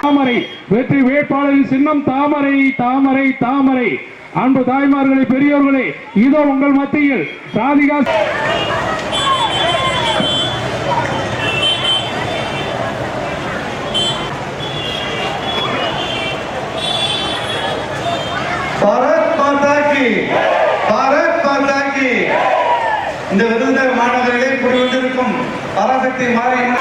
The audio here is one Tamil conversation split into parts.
தாமரை வெற்றி வேட்பாளரின் சின்னம் தாமரை தாமரை தாமரை. அன்பு தாய்மார்களே பெரியோர்களே இதோ உங்கள் மத்தியில் ராதிகா பாரத் மாதா கி இந்த விருதுநகர் மாநகரிலே புரிவந்திருக்கும் பராசக்தி மாறி என்ன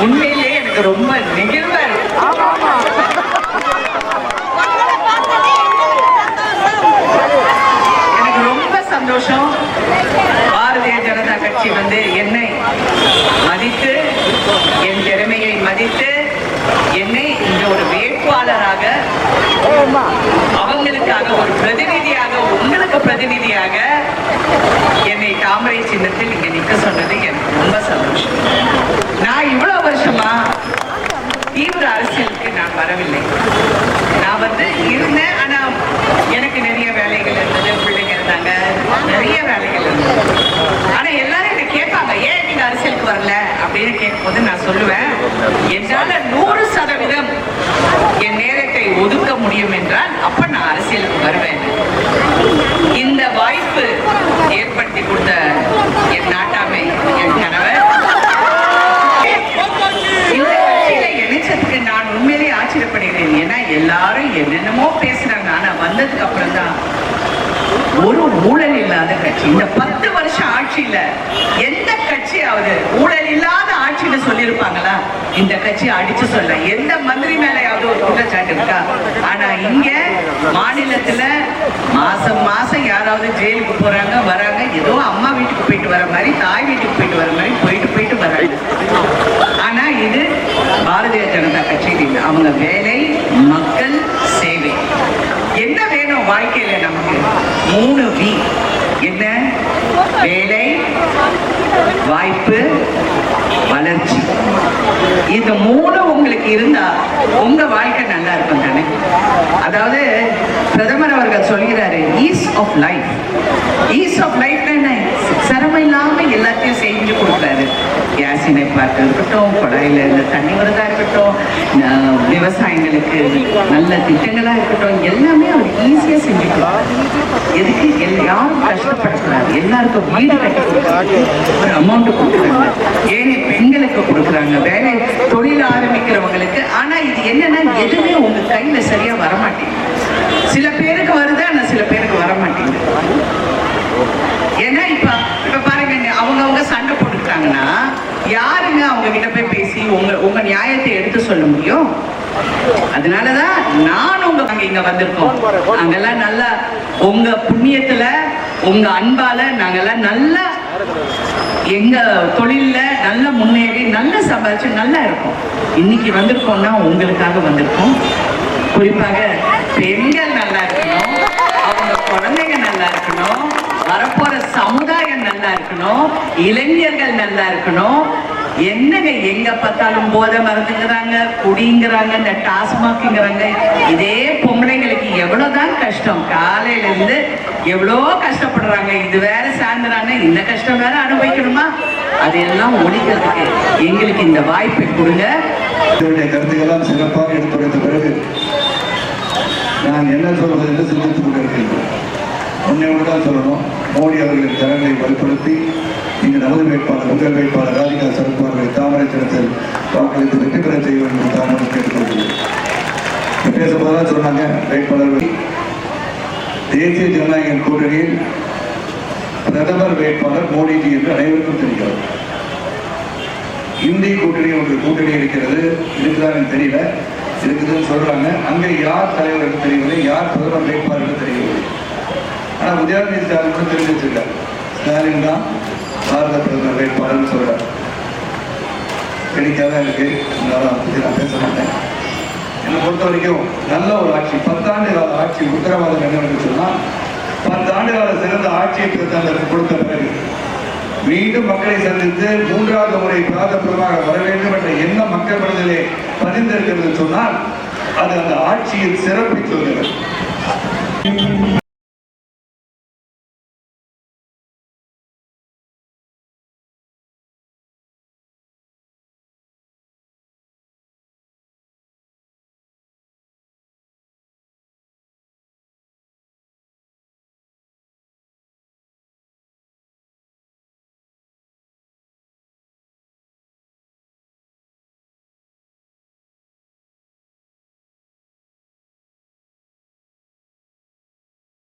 உண்மையிலேயே எனக்கு ரொம்ப நெகிழ்வா இருக்கு. எனக்கு ரொம்ப சந்தோஷம். பாரதிய ஜனதா கட்சி வந்து என்னை மதித்து என் திறமையை மதித்து என்னை இந்த ஒரு வேட்பாளராக அவங்களுக்காக ஒரு பிரதிநிதியாக உங்களுக்கு பிரதிநிதியாக என்னை தாமரை சின்னத்தில் இங்க நிக்க சொன்னது எனக்கு ரொம்ப சந்தோஷம் நான் இவ்வளவு வருஷமா தீவிர அரசியலுக்கு நான் வரவில்லை நான் வந்து இருந்தேன் ஆனா எனக்கு நிறைய வேலைகள் இருந்தது பிள்ளைங்க இருந்தாங்க நிறைய வேலைகள் இருந்தது ஆனா எல்லாரும் என்ன கேட்பாங்க ஏன் நீங்க அரசியலுக்கு வரல அப்படின்னு கேட்கும்போது நான் சொல்லுவேன் என்னால நூறு சதவீதம் என் நேரத்தை ஒதுக்க முடியும் என்றால் அப்ப நான் அரசியலுக்கு வருவேன் இந்த வாய்ப்பு ஏற்படுத்தி கொடுத்த என் நாட்டாமை என் கணவர் இந்த கட்சியில இணைச்சதுக்கு நான் உண்மையிலேயே கேட்டேன். ஏன்னா எல்லாரும் என்னென்னமோ பேசுறாங்க. ஆனா வந்ததுக்கு அப்புறம் தான் ஒரு ஊழல் இல்லாத கட்சி. இந்த பத்து வருஷம் ஆட்சியில எந்த கட்சியாவது ஊழல் இல்லாத ஆட்சின்னு சொல்லியிருப்பாங்களா? இந்த கட்சி அடிச்சு சொல்ல. எந்த மந்திரி மேலையாவது ஒரு குற்றச்சாட்டு இருக்கா? ஆனா இங்க மாநிலத்துல மாசம் மாசம் யாராவது ஜெயிலுக்கு போறாங்க வராங்க ஏதோ அம்மா வீட்டுக்கு போயிட்டு வர மாதிரி தாய் வீட்டுக்கு போயிட்டு வர மாதிரி போயிட்டு போயிட்டு வராங்க. ஆனா இது பாரதிய ஜனதா கட்சி அவங்க வேலை மக்கள் சேவை என்ன வேணும் வாழ்க்கையில நமக்கு மூணு வி என்ன? வேலை வாய்ப்பு வளர்ச்சி. இந்த மூணு உங்களுக்கு இருந்தா உங்க வாழ்க்கை நல்லா இருக்கும் தானே? அதாவது பிரதமர் அவர்கள் சொல்கிறாரு ease of life ease of life இணைப்பாக இருக்கட்டும் குழாயில இருந்து தண்ணி வரதா இருக்கட்டும் ந- விவசாயிகளுக்கு நல்ல திட்டங்களா இருக்கட்டும் எல்லாமே அவர் ஈஸியா செஞ்சுக்கலாம் எதுக்கு? எல்~ யாரும் கஷ்டப்படக்கூடாது. எல்லாருக்கும் வீடு கட்டி ஒரு அமௌண்ட் கொடுக்குறாங்க ஏழை பெண்களுக்கு கொடுக்குறாங்க. வேலை தொழில் ஆரம்பிக்கிறவங்களுக்கு. ஆனா இது என்னன்னா எதுவுமே உங்க கையில சரியா வர மாட்டேங்குது சில பேருக்கு வருது ஆனா சில பேருக்கு வர மாட்டேங்குது ஏன்னா இப்ப இப்ப பாருங்க அவங்க அவங்க சண்டை போட்டுக்கிட்டாங்கன்னா யாருங்க அவங்க கிட்ட போய் பேசி உங்க உங்க நியாயத்தை எடுத்து சொல்ல முடியும்? அதனாலதான் நான் உங்க அங்க இங்க வந்திருக்கோம். நாங்கெல்லாம் நல்லா உங்க புண்ணியத்துல உங்க அன்பால நாங்கெல்லாம் நல்லா எங்க தொழில்ல நல்ல முன்னேறி நல்ல சம்பாதிச்சு நல்லா இருக்கும். இன்னைக்கு வந்திருக்கோம்னா உங்களுக்காக வந்திருக்கோம். குறிப்பாக பெண்கள் நல்லா இருக்கணும். அவங்க குழந்தைங்க நல்லா இருக்கணும். வரப்போற சமுதாயம் நல்லா இருக்கணும். இளைஞர்கள் நல்லா இருக்கணும். என்னங்க எங்க பார்த்தாலும் போதை மறந்துங்கிறாங்க குடிங்கிறாங்க இந்த டாஸ்மாக்ங்கிறாங்க. இதே பொம்பளைங்களுக்கு எவ்வளவுதான் கஷ்டம் காலையில இருந்து எவ்வளோ கஷ்டப்படுறாங்க இது வேற சாயந்தரான இந்த கஷ்டம் வேற அனுபவிக்கணுமா? அதையெல்லாம் ஒழிக்கிறதுக்கு எங்களுக்கு இந்த வாய்ப்பை கொடுங்க. கருத்துக்கெல்லாம் சிறப்பாக எடுத்துரைத்த பிறகு நான் என்ன சொல்வது என்று சிந்தித்துக் கொண்டிருக்கின்றேன். ஒன்னே தான் சொல்லணும் மோடி அவர்களின் திறனை வலுப்படுத்தி இங்கு நமது வேட்பாளர் முதல் வேட்பாளர் ராதிகா சரத்குமார் தாமரை வாக்களித்து வெற்றி பெற செய்ய வேண்டும் என்று தான் கேட்டுக்கொள்கிறேன். பேசும்போதுதான் சொன்னாங்க வேட்பாளர்கள். தேசிய ஜனநாயக கூட்டணியில் பிரதமர் வேட்பாளர் மோடிஜி என்று அனைவருக்கும் தெரிகிறது. இந்திய கூட்டணி ஒரு கூட்டணி இருக்கிறது. இருக்குதா தெரியல. இருக்குதுன்னு சொல்றாங்க. அங்கே யார் தலைவர் என்று தெரியவில்லை. யார் பிரதமர் வேட்பாளர் என்று தெரியவில்லை. ஆனால் உதயநிதி ஸ்டாலின் கூட தெரிஞ்சு வச்சிருக்காரு ஸ்டாலின் தான் பாரத பிரதமர் வேட்பாளர்னு சொல்றாரு. கிடைக்காத இருக்கு அதனால அதை நான் பேச மாட்டேன். என்னை பொறுத்த வரைக்கும் நல்ல ஒரு ஆட்சி பத்தாண்டு கால ஆட்சி உத்தரவாதம் என்னவென்று சொன்னால் பத்தாண்டு கால சிறந்த ஆட்சியை தங்களுக்கு கொடுத்த பிறகு மீண்டும் மக்களை சந்தித்து மூன்றாவது முறை பிராதப்பிரமாக வர வேண்டும் என்ற எண்ணம் மக்கள் மனதிலே பதிந்திருக்கிறது சொன்னால் அது அந்த ஆட்சியின் சிறப்பை சொல்கிறது.